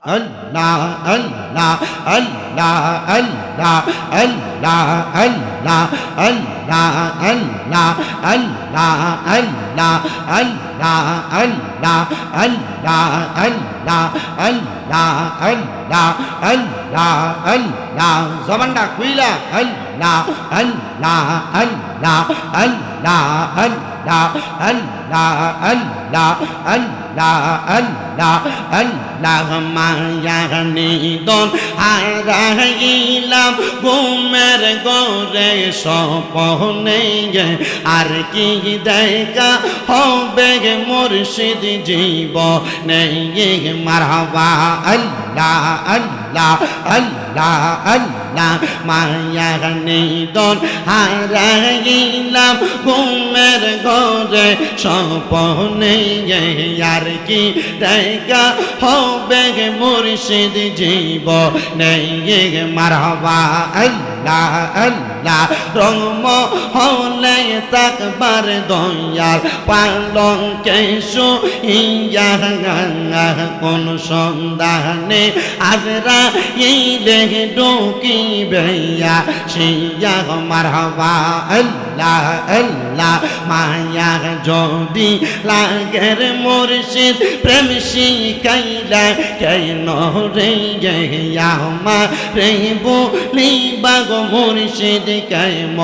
Allah, Allah, Allah, Allah, Allah, Allah, Allah, Allah, Allah, Allah, Allah, Allah, Allah, Allah, Allah, Allah, Allah, Allah, জবানটা খুইলা আল্লাহ আল্লাহ আল্লাহ আল্লাহ আল্লাহ আল্লাহ আল্লাহ আল্লাহ আল্লাহ আল্লাহ মায়ার নিদন। হারাইলাম ঘুমের গরে সপনে আর কি দেখা হবে মুর্শিদ জীব নেই মারহাবা, আল্লাহ আল্লাহ আল্লাহ আল্লাহ মায়ার নিদন। হারাইলাম ঘুমের গরে সপনে গে। আর কি দেখা হবে মুর্শিদ জীব, নেই গে মারহাবা। আল্লাহ আল্লাহ রঙম হলে তাকবার দয়াল পালং কেশু ইয়া কোন সন্ধানে আজরা এই দেহ ডুকি বেয়া সিয়া মারহাবা। আল্লাহ আল্লাহ মায়া যদি লাগের মুর্শিদ, প্রেম শিখাইলা কেন রে মা রে বলি? বাগ মুর্শিদ কেম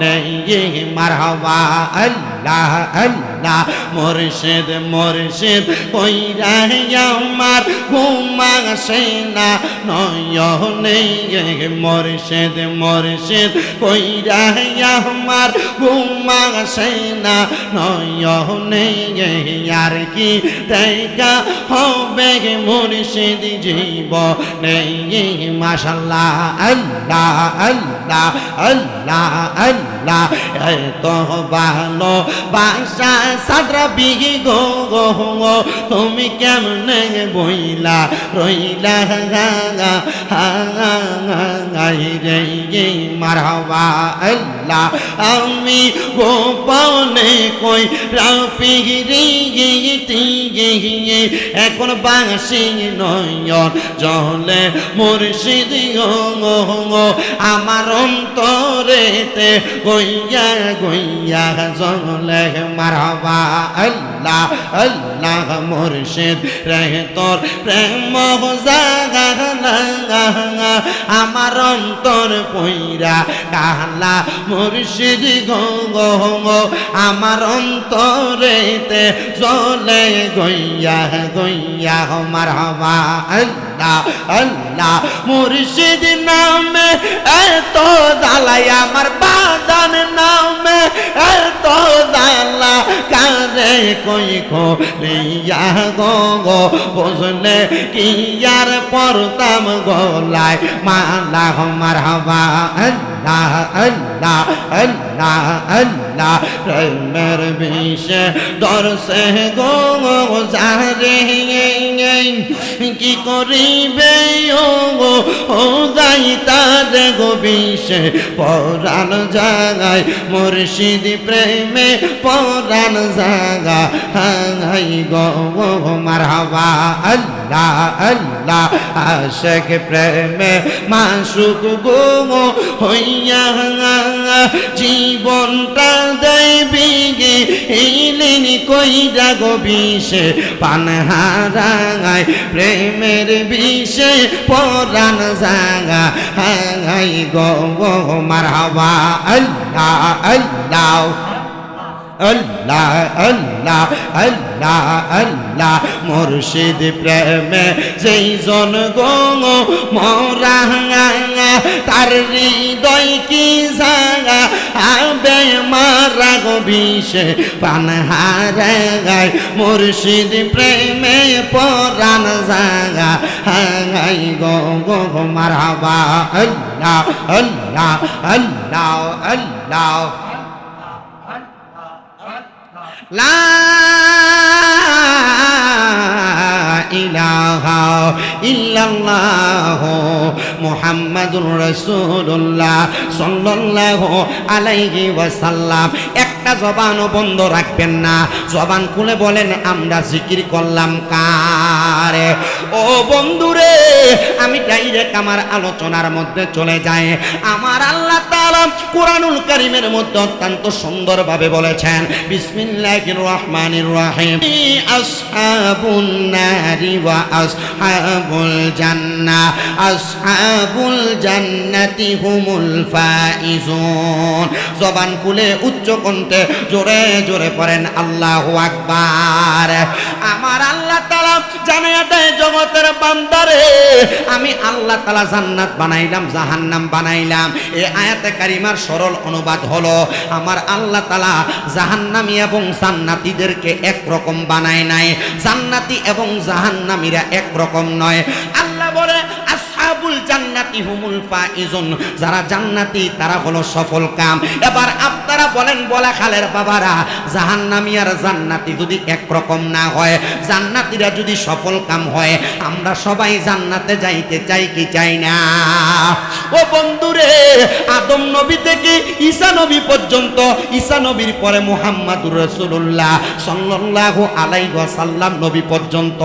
নেই? মারহাবা আল্লাহ। আল্লাহ মুর্শিদ মুর্শিদ কইরা আমার ঘুমা সেনা নয়নে মুর্শিদ মুর্শিদ কইরা আমার ঘুমা সেনা নয়নে আর কি দেখা হবে মুর্শিদ জীব নেই মাশাল্লাহ, আল্লাহ আল্লাহ আল্লাহ আল্লাহ, এত ভালো বাসা সাদরা বিহি গো গো তুমি কেমন বইলা? রইলা রে মারবা আল্লাহ। আমি গোপনে কই রাপিরি এখন বাসি নয়ন জলে মুর্শিদ আমার অন্তরেতে গইয়া গইয়া জলে মারবা। আল্লাহ আল্লাহ মুর্শিদ রে, তোর প্রেম আমার অন্তর পইরা কালা মুর্শিদ গো গো আমার অন্তরেতে জলে গইয়া গইয়া মারবা আল্লাহ আল্লাহ, মুর্শিদ নামে, এত দালাই আমার বাদান নামে, এত দালা কারে কই খো লিয়া গো গো, বুঝলে কি আর পরতাম গলায়, মালা মারহাবা, আল্লাহ আল্লাহ আল্লাহ আল্লাহ প্রেমের বিষে দর্শে গো, যারে, কি করিবে ও যাই তার গো বিষে পরাণ জাগায়, মুর্শিদ প্রেমে পরাণ জাগা। হাই গো, মারহাবা, আল্লাহ। আল্লাহ আল্লাহ আশেক প্রেমে মাসুক গো হইয়া জীবনটা দেবী গে এইলেন কইরা গো বিষে পান হারায় প্রেমের বিষে পরাণ জাগা হাই গো, মারহাবা, আল্লাহ আল্লাহ। আল্লাহ আল্লাহ আল্লাহ আল্লাহ, মুর্শিদ প্রেমে যেই জন গো মরা তার হৃদয় কি জাগা? আবে মারা গো বিষে পান হারে গায় মুর্শিদ প্রেমে পরাণ জাগা। হাই গো গো, মারহাবা, আল্লাহ আল্লাহ আল্লাহ আল্লাহ। লা ইলাহা ইল্লাল্লাহ একটা জবানও বন্ধ রাখবেন না। জবান খুলে বলেন, আমরা জিকির করলাম কার? ও বন্ধুরে, আমি ডাইরেক্ট আমার আলোচনার মধ্যে চলে যাই। আমার আল্লাহ তাআলা কোরআনুল কারীমের মধ্যে অত্যন্ত সুন্দরভাবে বলেছেন, বিসমিল্লাহির রহমানির রহিম। আসহাবুন নারি ওয়া আসহাবুল জান্নাহ আসহাবুল জান্নাতি হুমুল ফাইজুন। জবান খুলে উচ্চ কণ্ঠে জোরে জোরে পড়েন, আল্লাহু আকবার। আমার আল্লাহ জগতের বান্দারে। আমি আল্লাহ তাআলা জান্নাত বানাইলাম, জাহান্নাম বানাইলাম। এই আয়াতে কারিমার সরল অনুবাদ হলো, আমার আল্লাহ তাআলা জাহান্নামী এবং জান্নাতীদেরকে একরকম বানায় নাই। জান্নাতি এবং জাহান্নামীরা একরকম নয়। আল্লাহ বলে, আসহাবুল জান্নাতি হুমুল ফাইজুন যারা জান্নাতি তারা হলো সফল কাম। এবার আপনারা বলেন, বলা খালের বাবারা, জাহান্নামী আর জান্নাতি যদি একরকম না হয়, জান্নাতীরা যদি সফল কাম হয়, আমরা সবাই জান্নাতে যাইতে চাই কি চাই না? ও বন্ধুরে, আদম নবী থেকে ঈসা নবী পর্যন্ত, ঈসা নবীর পরে মুহাম্মাদুর রাসূলুল্লাহ সাল্লাল্লাহু আলাইহি ওয়াসাল্লাম নবী পর্যন্ত,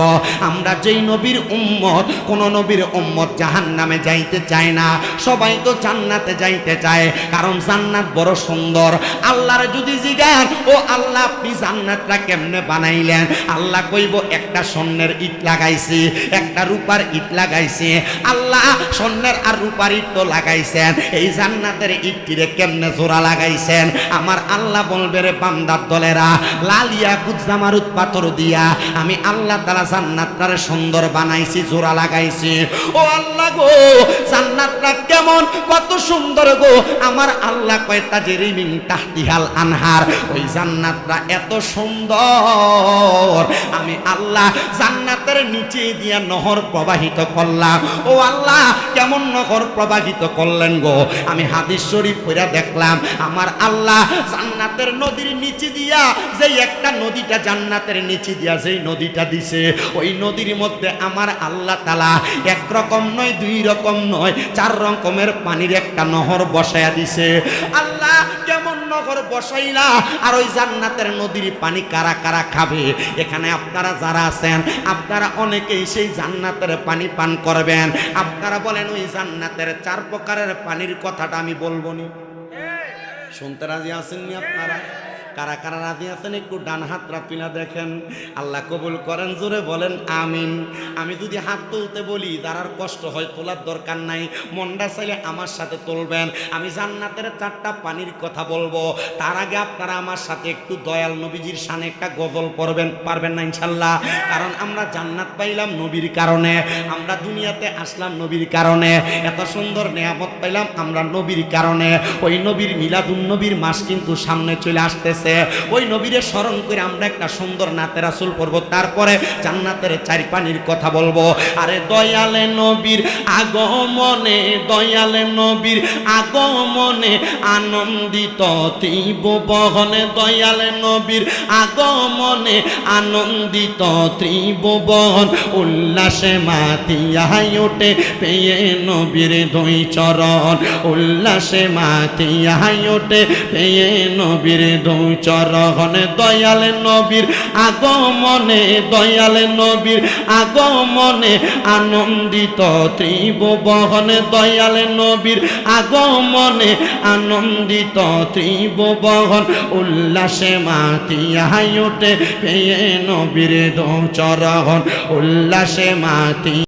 আমরা যেই নবীর উম্মত, কোন নবীর উম্মত জাহান্নামে যাইতে চায় না। সবাই তো জান্নাতে যাইতে চায়, কারণ জান্নাত বড় সুন্দর আল্লাহর যদি জিগান ও আল্লাহ আপনি জান্নাতটা কেমনে বানাইলেন? আল্লাহ কইব, একটা স্বর্ণের ইট লাগাইছি, একটা রূপার ইট লাগাইছি। আল্লাহ স্বর্ণের আর রূপার ইট তো লাগাইছেন, এই জান্নাতের ইটটিরে কেমনে জোড়া লাগাইছেন? আমার আল্লাহ বলবে রে বান্দার দলেরা লালিয়া কুজামারুত পাথর দিয়া আমি আল্লাহ তালা জান্নাতটারে সুন্দর বানাইছি, জোড়া লাগাইছি। ও আল্লাহ গো, জান্নাতটা কেমন, কত সুন্দর গো। আমার আল্লাহ কয় তাজরিমিন তাহতিহাল আনহার, ওই জান্নাতটা এত সুন্দর। আমি আল্লাহ জান্নাতের নিচে দিয়া নহর প্রবাহিত করলাম। ও আল্লাহ, কেমন নহর প্রবাহিত করলেন গো? আমি হাদিস শরীফ পড়া দেখলাম, আমার আল্লাহ জান্নাতের নদীর নিচে দিয়া, যেই একটা নদীটা জান্নাতের নিচে দিয়া যেই নদীটা দিছে, ওই নদীর মধ্যে আমার আল্লাহ তালা একরকম নয়, দুই রকম নয়, চার রকমের পানির একটা নহর বসায়া দিছে। আল্লাহ, কেমন নহর বসাইলা আর ওই জান্নাতের নদীর পানি কারা কারা খাবে? এখানে আপনারা যারা আছেন আপনারা অনেকেই সেই জান্নাতের পানি পান করবেন। আপনারা বলেন ওই জান্নাতের চার প্রকারের পানির কথাটা আমি বলব নি? শুনতে রাজি আছেননি আপনারা? কারা কারা রাজি আছেন একটু ডান হাত রাপিনা দেখেন। আল্লাহ কবুল করেন, জোরে বলেন, আমিন। আমি যদি হাত তুলতে বলি তার কষ্ট হয় তোলার দরকার নাই মন্ডা চাইলে আমার সাথে তুলবেন। আমি জান্নাতের চারটা পানির কথা বলব। তার আগে আপনারা আমার সাথে একটু দয়াল নবীজির সানে একটা গজল পড়বেন, পারবেন না ইনশাল্লাহ? কারণ আমরা জান্নাত পাইলাম নবীর কারণে, আমরা দুনিয়াতে আসলাম নবীর কারণে। এত সুন্দর নেয়ামত পাইলাম আমরা নবীর কারণে। ওই নবীর মিলাদুন নবীর মাস কিন্তু সামনে চলে আসতেছে। ওই নবীরে স্মরণ করে আমরা একটা সুন্দর নাতের আসল পড়ব। তারপরে জান্নাতের চারি পানির কথা বলব। আরে দয়ালে নবীর আগমনে, দয়ালে নবীর আগমনে আনন্দিত তীব্র বহনে, দয়ালে নবীর আগমনে আনন্দিত তীব্র বহন, উল্লাসে মাতিয়াই ওঠে পেয়ে নবীর দুই চরণ, উল্লাসে মাতিয়াই ওঠে পেয়ে নবীর দুই চরণ দয়াল নবীর আগমনে, দয়াল নবীর আগমনে আনন্দিত ত্রিব বহনে দয়াল নবীর আগমনে আনন্দিত ত্রিব বহন উল্লাসে মাতিয়াই ওঠে পেয়ে নবীর দৌ চরণ উল্লাসে মাতি